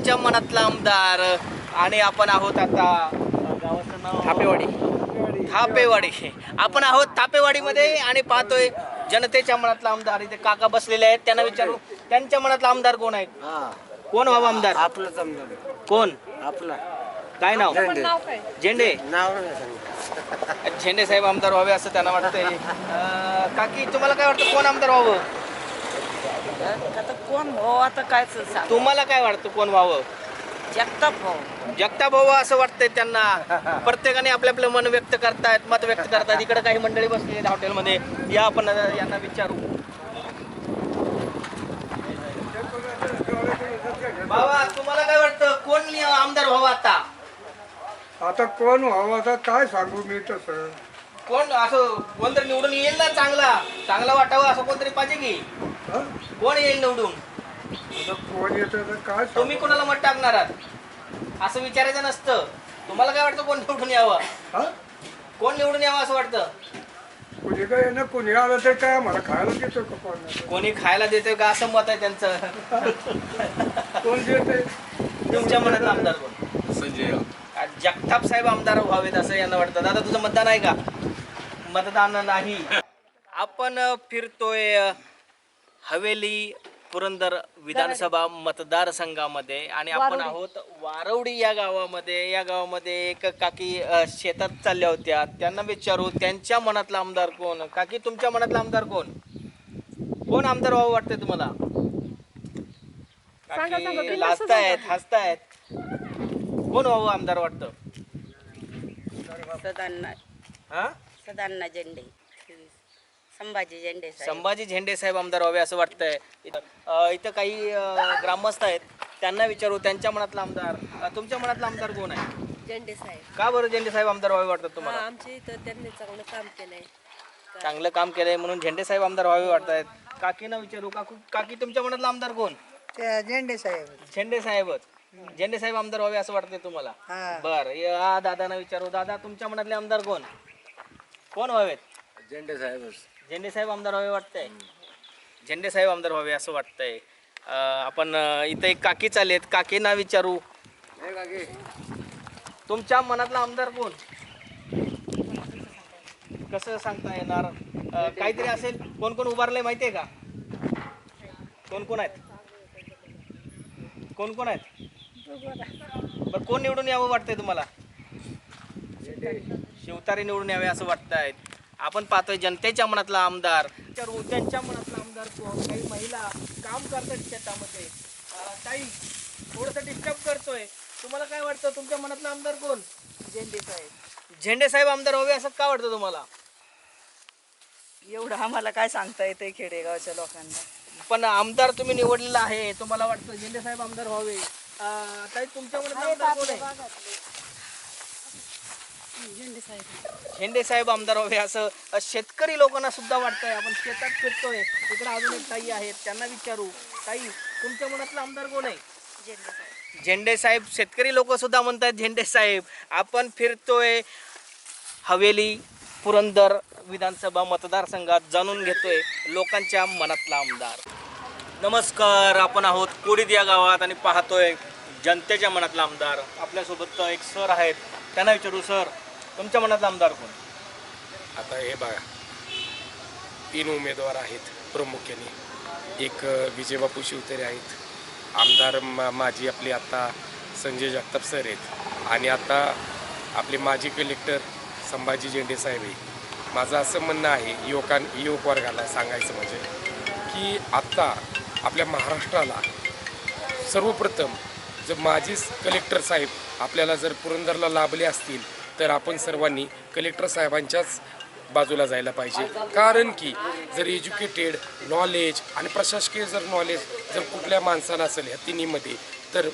लोकांच्या मनातला आमदार आणि आपण आहोत आता अ, गावाचं नाव थापेवाडी. थापेवाडी. आपण आहोत थापेवाडीमध्ये आणि पाहतोय जनतेच्या मनातला आमदार. इथे काका बसलेले आहेत त्यांना विचारू. त्यांच्या मनातला आमदार कोण आहेत? हा. कोण व्हावा आमदार? आपलं समजा कोण? आपला. काय नाव? झेंडे. नाव झेंडे. साहेब आमदार व्हावे असं त्यांना वाटतंय. काकी तुम्हाला काय वाटतं कोण आमदार व्हावं? आता कोण हो आता काय सांग. तुम्हाला काय वाटतं कोण व्हावं जगताप हो जगताप भाऊ असं वाटतंय त्यांना. प्रत्येकाने आपलं आपलं मन व्यक्त करतायत मत व्यक्त करतायत. इकडे काही मंडळी बसलेली आहेत हॉटेलमध्ये. या आपण यांना विचारू. बाबा तुम्हाला काय वाटतं? कोण आमदार व्हावं आता? आता कोण व्हावं आता काय सांगू मी तसं? कोण असं कोणतरी निवडून येईल ना चांगला? चांगला वाटावं असं कोणतरी पाहिजे की? कोण येईल निवडून? आता कोण येतं काय तुम्ही कोणाला मत टाकणार आहात? असं विचारायचं नसतं. तुम्हाला काय वाटतं कोण निवडून यावं? हं? कोण निवडून यावं असं वाटतं? कुणी काय येणं कुणी आलं तर काय? मला खायला देतो का कोण? कोणी खायला देतोय का? असं मत आहे त्यांचं. कोण देते तुमच्या मनात आमदार कोण? संजय जगताप साहेब आमदार व्हावेत असं यांना वाटतं. दादा तुझं मतदान आहे का? मतदान नाही. आपण अ, फिरतोय अ, हवेली पुरंदर विधानसभा मतदारसंघामध्ये आणि आपण आहोत वारवडी या गावामध्ये. या गावामध्ये एक काकी अ, शेतात चालल्या होत्या. त्यांना विचारू त्यांच्या मनातला आमदार कोण? काकी तुमच्या मनातला आमदार कोण? कोण आमदार व्हावं वाटतंय तुम्हाला? काकी लाजतायत हसतायत. कोण व्हावं आमदार वाटतं? सदांना हा? सदांना झेंडे. संभाजी झेंडे साहेब. संभाजी झेंडे साहेब आमदार व्हावे असं वाटतंय. इथं अ, इथं काही अ, ग्रामस्थ आहेत. त्यांना विचारू त्यांच्या मनातला आमदार अ, तुमच्या मनातला आमदार कोण आहे? झेंडे साहेब. का बरं झेंडे साहेब आमदार व्हावे वाटतात हा तुम्हाला आमच्या इथं त्यांनी चांगलं काम केलंय. चांगलं काम केलंय म्हणून झेंडे साहेब आमदार व्हावे वाटतायत. काकीना विचारू काकू काकी तुमच्या मनातला आमदार कोण? त्या झेंडे साहेब. झेंडे साहेबच. झेंडे साहेब आमदार व्हावे असं वाटतंय तुम्हाला? बर या दादाना विचारू. दादा तुमच्या मनातले आमदार कोण? कोण व्हावेत? झेंडे साहेब झेंडे साहेब आमदार व्हावे वाटतंय. झेंडे साहेब आमदार व्हावे असं वाटतंय. अं, आपण अं, इथं एक काकी चालेत काकींना विचारू. तुमच्या मनातला आमदार कोण? कसं सांगता येणार? अं, काहीतरी असेल. कोण कोण उभारलंय माहितीये का? कोण कोण आहेत? कोण कोण आहेत? बरं कोण निवडून यावं वाटतंय तुम्हाला? शिवतारे निवडून यावे असं वाटतंय. आपण पाहतोय जनतेच्या मनातला आमदार तर त्यांच्या मनातला आमदार कोण काही महिला काम करतात शेतामध्ये. ताई थोडंसं डिस्टर्ब करतोय. तुम्हाला काय वाटतं? तुमच्या मनातला आमदार कोण? झेंडे साहेब. झेंडे साहेब आमदार व्हावे असं का वाटतं तुम्हाला? एवढं आम्हाला काय सांगता येतंय खेडेगावच्या लोकांना? पण आमदार तुम्ही निवडलेला आहे. तुम्हाला वाटतं झेंडे साहेब आमदार व्हावे ताई तुमच्या मनातला आमदार कोण आहे? झेंडे साहेब. आमदार व्हावे असं शेतकरी लोकांना सुद्धा वाटतंय. आपण शेतात फिरतोय. तिकडे अजून एक ताई आहेत. त्यांना विचारू. ताई तुमच्या मनातला आमदार कोण आहे? झेंडे साहेब. झेंडे साहेब. शेतकरी लोक सुद्धा म्हणतात झेंडे साहेब. आपण फिरतोय हवेली पुरंदर विधानसभा मतदारसंघात जाणून घेतोय लोकांच्या मनातला आमदार. नमस्कार. आपण आहोत कोडीद या गावात आणि पाहतोय जनतेच्या मनातला आमदार. आपल्यासोबत एक सर आहेत. त्यांना विचारू सर तुमच्या मनातला आमदार कोण? आता हे बघा. तीन उमेदवार आहेत प्रामुख्याने. एक विजयबापू शिवतरे आहेत. आमदार मा माझी आपले आता संजय जगताप सर आहेत. आणि आता आपले माजी कलेक्टर संभाजी झेंडे साहेब आहे माझं असं म्हणणं आहे युवकां युवक वर्गाला सांगायचं म्हणजे की आत्ता आपल्या महाराष्ट्राला सर्वप्रथम जर माजी कलेक्टर साहेब आपल्याला जर पुरंदरला लाभले असतील तर आपण सर्वांनी कलेक्टर साहेबांच्याच बाजूला जायला पाहिजे. कारण की जर एज्युकेटेड नॉलेज आणि प्रशासकीय जर नॉलेज जर कुठल्या माणसाला असेल ह्या तिन्हीमध्ये तर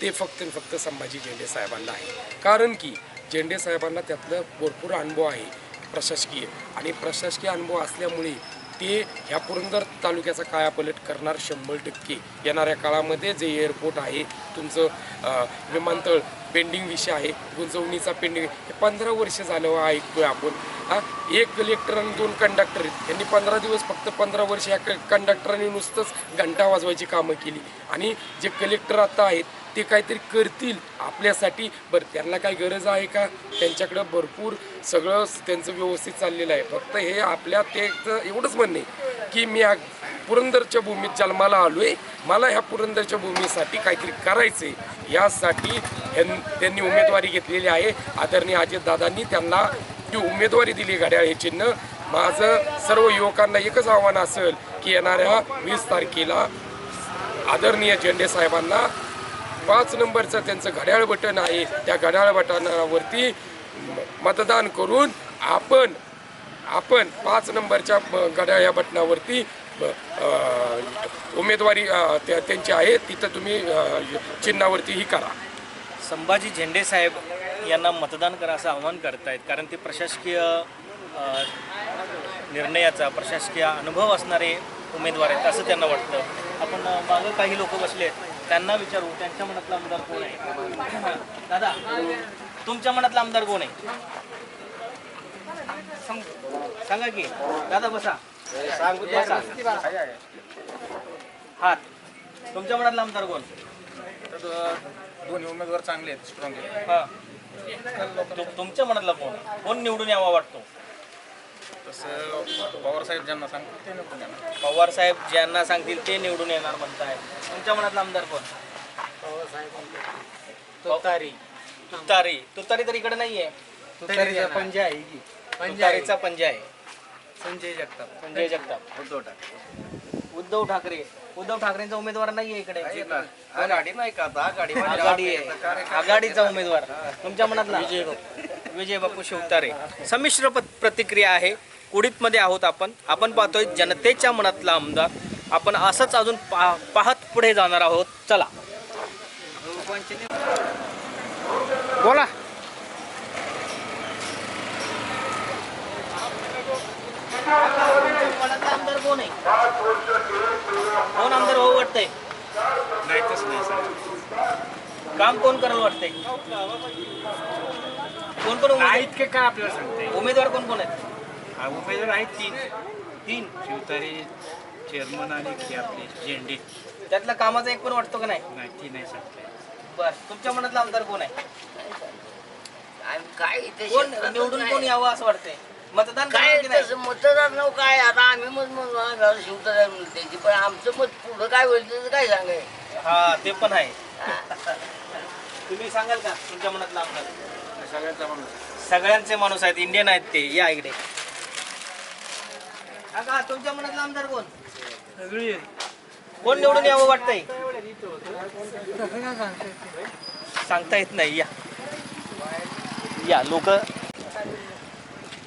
ते फक्त फक्त संभाजी झेंडे साहेबांना आहे. कारण की झेंडे साहेबांना त्यातलं भरपूर अनुभव आहे प्रशासकीय. आणि प्रशासकीय अनुभव असल्यामुळे ते ह्या पुरंदर तालुक्याचा कायापलट करणार शंभर टक्के. येणाऱ्या काळामध्ये जे एअरपोर्ट आहे तुमचं विमानतळ पेंडिंग विषय आहे. गुंजवणीचा पेंडिंग हे पंधरा वर्ष झालं हो, ऐकतोय आपण. हा एक कलेक्टर आणि दोन कंडक्टर आहेत. यांनी पंधरा दिवस फक्त पंधरा वर्ष या कंडक्टरांनी नुसतंच घंटा वाजवायची कामं केली. आणि जे कलेक्टर आता आहेत ते काहीतरी करतील आपल्यासाठी. बरं त्यांना काही गरज आहे का? त्यांच्याकडं भरपूर सगळं त्यांचं व्यवस्थित चाललेलं आहे. फक्त हे आपल्या ते एवढंच म्हणणे की मी पुरंदरच्या भूमीत जन्माला आलो आहे मला ह्या पुरंदरच्या भूमीसाठी काहीतरी करायचं आहे यासाठी ह्यां- त्यांनी उमेदवारी घेतलेली आहे. आदरणीय अजितदादांनी त्यांना ती उमेदवारी दिली घड्याळ हे चिन्ह माझं सर्व युवकांना एकच आव्हान असेल की येणाऱ्या वीस तारखेला आदरणीय झेंडे साहेबांना पाच नंबरचं त्यांचं घड्याळ बटन आहे. त्या घड्याळ बटनावरती म- मतदान करून आपण आपण पाच नंबरच्या घड्याळ या बटनावरती उमेदवारी त्या- त्यांची आहे तिथं तुम्ही अ, चिन्हावरती ही करा. संभाजी झेंडे साहेब यांना मतदान करा असं आवाहन करतायत कारण ते प्रशासकीय निर्णयाचा प्रशासकीय अनुभव असणारे उमेदवार आहेत असं त्यांना वाटतं. आपण मागं काही लोक बसले आहेत त्यांना विचारू त्यांच्या मनातला आमदार कोण आहे? दादा तुमच्या मनातला आमदार कोण आहे? सांगा की. दादा बसा. हात. तुमच्या मनातला आमदार कोण? दोन्ही उमेदवार चांगले आहेत स्ट्रॉंग आहेत. हा. तु- तुमच्या मनातला कोण? कोण निवडून यावा वाटतो? तसं पवार साहेब ज्यांना सांगतो ते नको त्यांना पवार साहेब ज्यांना सांगतील ते निवडून येणार म्हणताय. तुमच्या मनातला आमदार कोण? तुतारी. तुतारी. तुतारी तर इकडे नाहीये. पंजा आहे की तुतारीचा पंजा आहे. संजय जगताप. संजय जगताप. उद्धव ठाकरे. उद्धव ठाकरे. उद्धव ठाकरेंचा उमेदवार नाहीये इकडे. आघाडी नाही का आता? आघाडी आघाडी आहे. आघाडीचा उमेदवार. तुमच्या मनातला विजय विजय बापू शिवतारे. संमिश्र प्रतिक्रिया आहे. कुडीतमध्ये आहोत आपण. आपण पाहतोय जनतेच्या मनातला आमदार. आपण असंच अजून पा पाहत पुढे जाणार आहोत. चला. बोला. मनातला आमदार कोण आहे कोण आमदार भाऊ वाटतंय. नाही तसं नाही सर. काम कोण करायला वाटतंय? कोण कोण उमेदवार? इतके काय आपल्याला सांगते उमेदवार कोण कोण आहेत? उमेदवार आहेत तीन. तीन. शिवतारे चेअरमन आणि हे आपले झेंडे. त्यातला कामाचा एक पण वाटतो का नाही? नाही ती नाही सांगते बर तुमच्या मनातला आमदार कोण आहे? काय इथे कोण निवडून नाही. कोण यावं असं वाटतंय? मतदान काय तसं मतदार नाव काय? आता आम्ही मत म्हणून शिवतदार त्याची. पण आमचं मत पुढं काय होईल त्याचं काय सांगाय हा ते पण आहे. तुम्ही सांगाल का? तुमच्या मनातला आमदार सगळ्यांचा माणूस. सगळ्यांचे माणूस आहेत इंडियन आहेत ते. या इकडे. काका तुमच्या मनातला आमदार कोण? कोण निवडून यावं वाटतंय? सांगता येत नाही. या. या लोक.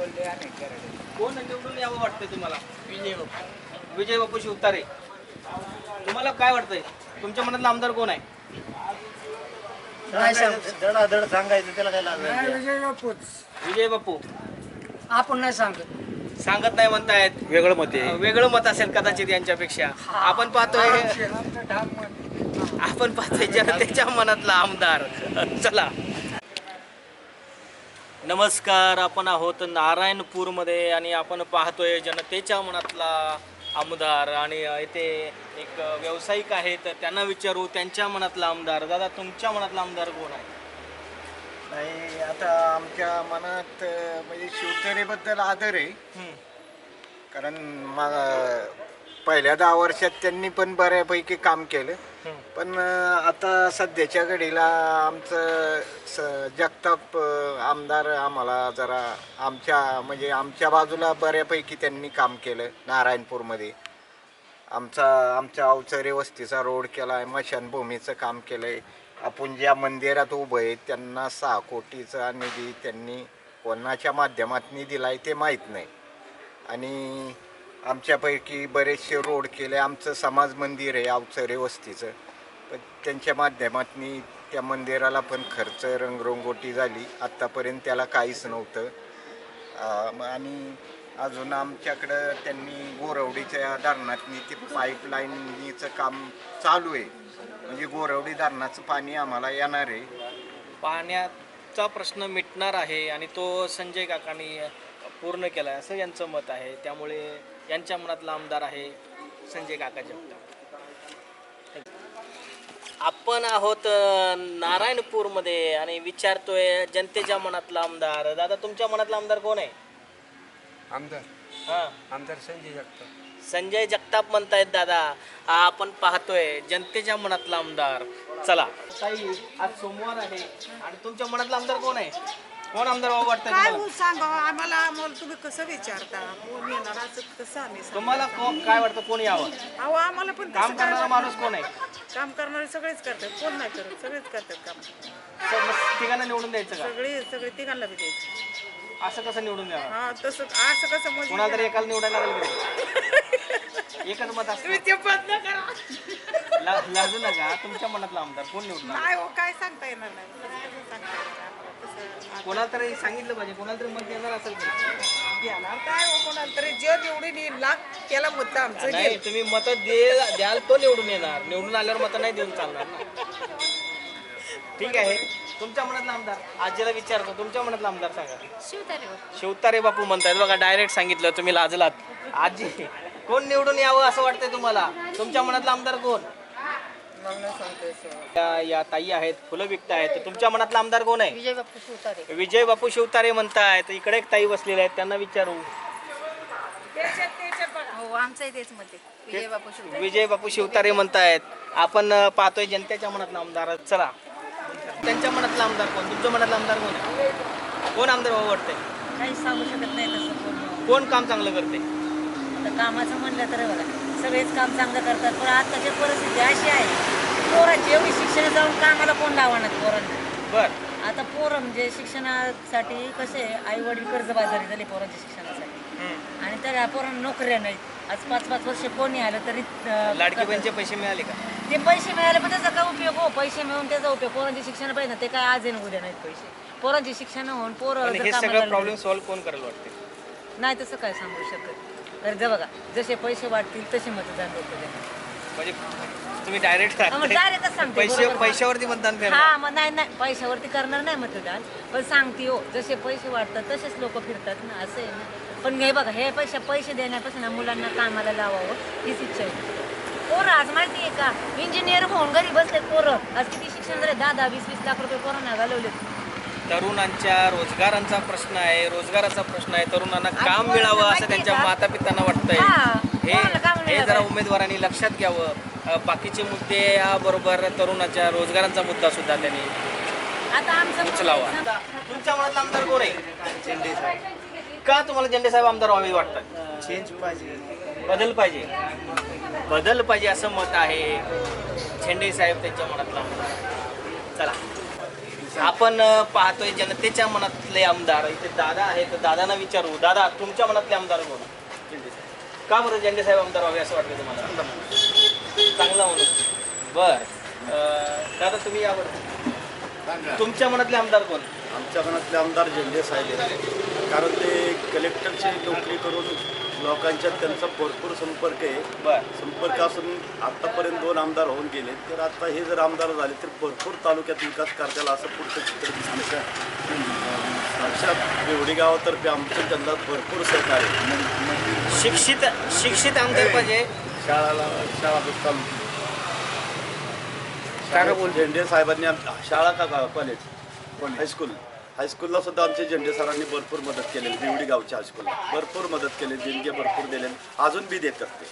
कोण निवडून यावं वाटतंय तुम्हाला? विजय बापू. विजय बापू शिवतारे तुम्हाला काय वाटतंय? तुमच्या मनातला आमदार कोण आहे? धडाधड सांगायचं त्याला काय लागलं विजय बापूच. विजय बापू. आपण नाही सांगत. सांगत नाही म्हणतायत. वेगळं मत आहे. वेगळं मत असेल कदाचित यांच्यापेक्षा. आपण पाहतोय आपण पाहतोय जनतेच्या मनातला आमदार. चला. नमस्कार आपण आहोत नारायणपूरमध्ये आणि आपण पाहतोय जनतेच्या मनातला आमदार आणि इथे एक व्यावसायिक आहेत त्यांना विचारू त्यांच्या मनातला आमदार. दादा तुमच्या मनातला आमदार कोण आहे? नाही आता आमच्या मनात म्हणजे शिवसेनेबद्दल आदर आहे. कारण मग पहिल्या दहा वर्षात त्यांनी पण बऱ्यापैकी काम केलं. पण आता सध्याच्या घडीला आमचं स जगताप आमदार आम्हाला जरा आमच्या म्हणजे आमच्या बाजूला बऱ्यापैकी त्यांनी काम केलं नारायणपूरमध्ये. आमचा आमच्या अवचरे वस्तीचा रोड केला आहे मशानभूमीचं काम केलं आहे आपण ज्या मंदिरात उभं आहे त्यांना सहा कोटीचा निधी त्यांनी कोणाच्या माध्यमातून दिला आहे ते माहीत नाही. आणि आमच्यापैकी बरेचसे रोड केले. आमचं समाज मंदिर आहे आवचरे वस्तीचं. पण त्यांच्या माध्यमातून त्या मंदिराला पण खर्च रंगरंगोटी झाली. आत्तापर्यंत त्याला काहीच नव्हतं. आणि अजून आमच्याकडं त्यांनी गोरवडीच्या धरणातनी ते पाईपलाईनचं काम चालू आहे. म्हणजे गोरवडी धरणाचं पाणी आम्हाला येणार आहे. पाण्याचा प्रश्न मिटणार आहे आणि तो संजय काकांनी पूर्ण केला आहे असं यांचं मत आहे. त्यामुळे यांच्या मनातला आमदार आहे संजय काका जगताप. आपण आहोत नारायणपूरमध्ये आणि विचारतोय जनतेच्या मनातला आमदार. दादा तुमच्या मनातला आमदार कोण आहे? आमदार. हा. आमदार संजय जगताप. संजय जगताप म्हणतायत दादा. हा आपण पाहतोय जनतेच्या मनातला आमदार. चला. आज सोमवार आहे आणि तुमच्या मनातला आमदार कोण आहे? कोण आमदार व्हावं वाटतं काय तुम्हाला? हो सांगा? आम्हाला आम्हाला तुम्ही कसं विचारता? कोण येणार? असं कसं आम्ही सांगू? तुम्हाला को- काय वाटतं कोण यावं? अहो आम्हाला पण काम काय करणारा? माणूस कोण आहे? काम करणारे सगळेच करतात. कोण नाही करत? सगळेच करतात काम. स- मग तिघांना निवडून द्यायचं का? सगळे सगळे तिघांना बी द्यायचे. असं कसं निवडून द्यावं? हा तसं असं कसं म्हणजे कोणाला तरी एकाला निवडायला लागेल की नाही? एकच मत असतं. तुम्ही ते बंद करा. ला- लाजू नका. तुमच्या मनातला आमदार कोण निवडणार? नाही हो काय सांगता येणार नाही कसं सांगता येणार आम्हाला कसं कोणाला तरी सांगितलं पाहिजे कोणाला तरी मत देणार असेल. देणार काय हो कोणाला तरी जे निवडून येईल ना त्याला मुद्द आमचं नाही तुम्ही मत दे द्याल तो निवडून येणार. निवडून आल्यावर मत नाही देऊन चालणार ना. ठीक आहे. तुमच्या मनातला आमदार आजीला विचारतो. तुमच्या मनातला आमदार सांगा. शिवतारे शिवतारे बापू म्हणतायत बघा डायरेक्ट सांगितलं तुम्ही लाजलात. आजी कोण निवडून यावं असं वाटतंय तुम्हाला? तुमच्या मनातला आमदार कोण? या- या ताई आहेत फुलं विकत आहेत तर तुमच्या मनातला आमदार कोण आहे? विजय बापू शिवतारे. विजय बापू शिवतारे म्हणतायत इकडे एक ताई बसलेले आहेत त्यांना विचारू. हो आमचं तेच मत आहे. विजय बापू शिवतारे. विजय बापू शिवतारे म्हणतायत. आपण अं, पाहतोय जनतेच्या मनातला आमदार. चला. त्यांच्या मनातला आमदार कोण? तुमच्या मनातला आमदार कोण आहे? कोण आमदार व्हावं वाटतंय? काही सांगू शकत नाही तसं. कोण कोण काम चांगलं करते आता कामाचं म्हणलं तर बघा. सगळेच काम चांगलं करतात पण आताची परिस्थिती अशी आहे पोरांची एवढी शिक्षण जाऊन कामाला कोण लावणार पोरांना? बर. आता पोरं म्हणजे शिक्षणासाठी कसे आई वडील कर्जबाजारी झाले पोरांच्या शिक्षणासाठी. आणि त्या पोरांना नोकऱ्या नाहीत. आज पाच पाच वर्ष कोणी आलं तरी लाडकी बहिणीचे पैसे मिळाले का? ते पैसे मिळाले पण त्याचा काय उपयोग हो? पैसे मिळून त्याचा उपयोग. पोरांचे शिक्षण पाहिजे ना ते काय आज ना उद्या नाहीत पैसे. पोरांचे शिक्षण होऊन पोरं प्रॉब्लेम सॉल्व्ह कोण करेल वाटते? नाही तसं काय सांगू शकत. तर जे बघा जसे पैसे वाटतील तसे मतदान लोक देणार. म्हणजे तुम्ही डायरेक्ट हा, मग direct च सांगते, पैसे बरोबर. पैशावरती मतदान करणार. हा मग नाही नाही पैशावरती करणार नाही मतदान पण सांगते हो जसे पैसे वाटतात तसेच लोक फिरतात ना असं आहे ना. पण हे बघा हे पैसे पैसे देण्यापासून ना मुलांना कामाला लावावं हीच इच्छा आहे. पोरं आज माहिती आहे का? इंजिनियर होऊन घरी बसलेत पोरं. आज किती शिक्षण झाले? दहा दहा वीस वीस लाख रुपये पोरांना घालवलेत. तरुणांच्या रोजगारांचा प्रश्न आहे रोजगाराचा प्रश्न आहे तरुणांना काम मिळावं असं त्यांच्या? माता पित्यांना वाटतंय. हा, हे हे जरा. उमेदवारांनी लक्षात घ्यावं. बाकीचे मुद्दे याबरोबर तरुणाच्या रोजगारांचा मुद्दा सुद्धा त्यांनी आता आमचं उचलावा. तुमच्या मनातला आमदार कोण आहे? का तुम्हाला झेंडे साहेब आमदार व्हावे वाटतात? चेंज पाहिजे. बदल पाहिजे. बदल पाहिजे असं मत आहे. झेंडे साहेब त्यांच्या मनातला आपण पाहतोय जनतेच्या मनातले आमदार इथे दादा आहेत दादांना विचारू. दादा तुमच्या मनातले आमदार कोण? साहेब. का बरं झेंडे साहेब आमदार व्हावे असं वाटतं तुम्हाला? चांगला म्हणून बर. दादा तुम्ही यावर तुमच्या मनातले आमदार कोण? आमच्या मनातले आमदार झेंडे साहेब कारण ते कलेक्टरची नोकरी करून लोकांच्यात त्यांचा भरपूर संपर्क आहे. बर. संपर्क असून आत्तापर्यंत दोन आमदार होऊन गेले. तर आता हे जर आमदार झाले तर भरपूर तालुक्यात विकास करताल असं पुढचं चित्र दिसतं साक्षात बेवडी गावातर्फे आमच्या त्यांना भरपूर सहकार्य आहे. शिक्षित शिक्षित आमदार पाहिजे. शाळाला शाळा शाळेत झेंडे साहेबांनी आम- शाळा का कॉलेज हायस्कूल हायस्कूलला सुद्धा आमचे झेंडे सरांनी भरपूर मदत केलेली बिवडी गावच्या हायस्कूलला भरपूर मदत केली देणगे भरपूर दिले अजून बी देतात ते.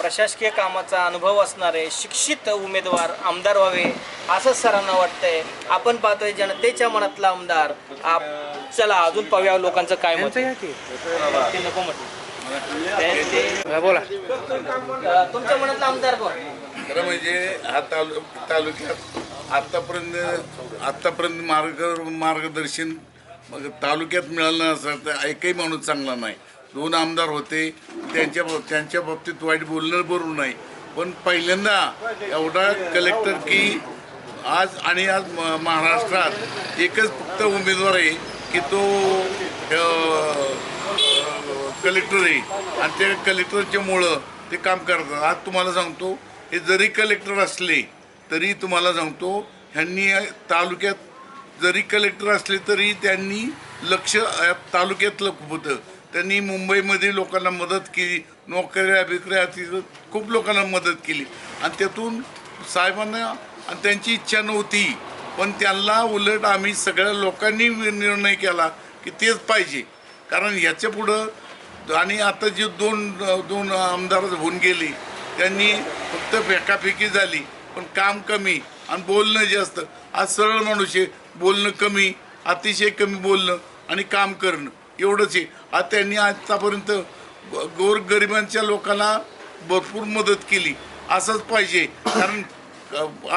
प्रशासकीय कामाचा अनुभव असणारे शिक्षित उमेदवार आमदार व्हावे असंच सरांना वाटतंय. आपण पाहतोय जनतेच्या मनातला आमदार. आप- चला अजून पाहूया लोकांचं काय मत आहे. ते नको म्हटलं बोला तुमच्या मनातला आमदार कोण? खरं म्हणजे हा तालु तालुक्यात आत्तापर्यंत आत्तापर्यंत मार्ग मार्गदर्शन मग तालुक्यात मिळालं असं तर एकही माणूस चांगला नाही. दोन आमदार होते. त्यांच्या त्यांच्या बाबतीत वाईट बोलणं बरोबर नाही. पण पहिल्यांदा एवढा कलेक्टर की आज आणि आज म- महाराष्ट्रात एकच फक्त उमेदवार आहे की तो कलेक्टर आहे. आणि त्या कलेक्टरच्या मुळं ते काम करतात. आज तुम्हाला सांगतो हे जरी कलेक्टर असले तरी तुम्हाला सांगतो ह्यांनी तालुक्यात जरी कलेक्टर असले तरी त्यांनी लक्ष तालुक्यातलं खूप होतं. त्यांनी मुंबईमध्ये लोकांना मदत केली नोकऱ्या बिकऱ्या तिथं खूप लोकांना मदत केली. आणि त्यातून साहेबांना आणि त्यांची इच्छा नव्हती पण त्यांना उलट आम्ही सगळ्या लोकांनी निर्णय केला की तेच पाहिजे. कारण ह्याच्या पुढं आणि आता जे दोन दोन आमदार होऊन गेले त्यांनी फक्त फेकाफेकी झाली. पण काम कमी आणि बोलणं जास्त. आज सरळ माणूस आहे बोलणं कमी अतिशय कमी बोलणं आणि काम करणं. एवढंच आहे. आज त्यांनी आतापर्यंत गोरगरिबांच्या लोकांना भरपूर मदत केली. असंच पाहिजे. कारण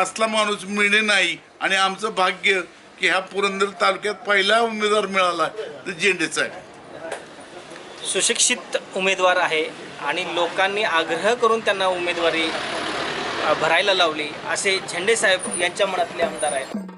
असला माणूस मिळणे नाही आणि आमचं भाग्य की ह्या पुरंदर तालुक्यात पहिला उमेदवार मिळाला तर झेंडेचा आहे. सुशिक्षित उमेदवार आहे आणि लोकांनी आग्रह करून त्यांना उमेदवारी भरायला लावली. असे झेंडे साहेब यांच्या मनातले आमदार आहेत.